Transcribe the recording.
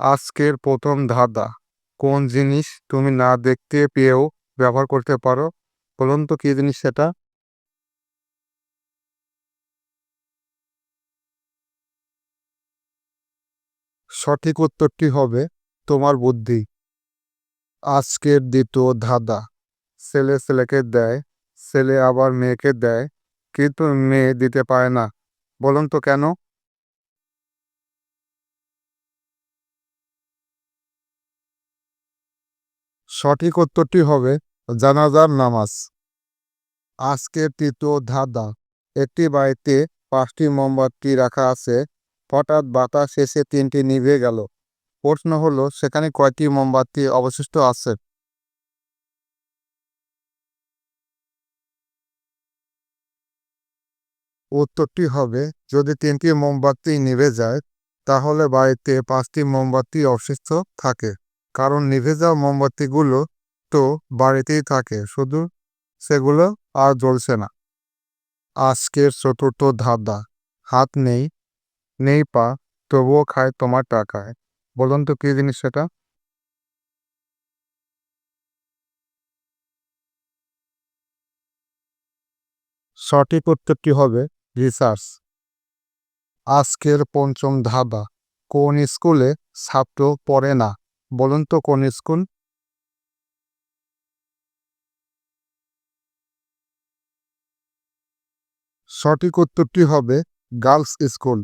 আজকের প্রথম ধাঁধা। কোন জিনিস তুমি না দেখতে পেয়েও ব্যবহার করতে পারো? বলুন তো কি জিনিস সেটা? সঠিক উত্তরটি হবে তোমার বুদ্ধি। আজকের দ্বিতীয় ধাঁধা। ছেলে ছেলেকে দেয়, ছেলে আবার মেয়েকে দেয়, কিন্তু মেয়ে দিতে পারে না। বলুন তো কেন? সঠিক উত্তরটি হবে জানাজার নামাজ। আজকের তৃতীয় ধাঁধা। একটি বাড়িতে পাঁচটি মোমবাতি রাখা আছে। হঠাৎ বাতাস এসে তিনটি নিভে গেল। প্রশ্ন হলো, সেখানে কয়টি মোমবাতি অবশিষ্ট আছে? উত্তরটি হবে, যদি তিনটি মোমবাতি নিভে যায়, তাহলে বাড়িতে পাঁচটি মোমবাতি অবশিষ্ট থাকে। কারণ নিভে যাওয়া মোমবাতিগুলো তো বাড়িতেই থাকে, শুধু সেগুলো আর জ্বলছে না। আজকের চতুর্থ ধাঁধা হাত নেই নেই পা, তবুও খায় তোমার টাকায়। বলুন তো কী জিনিস সেটা? সঠিক উত্তরটি হবে? রিসার্চ। আজকের পঞ্চম ধাবা কোন স্কুলে ছাত্র পড়ে না? বলুন তো কোন স্কুল? সঠিক উত্তরটি হবে গার্লস স্কুল।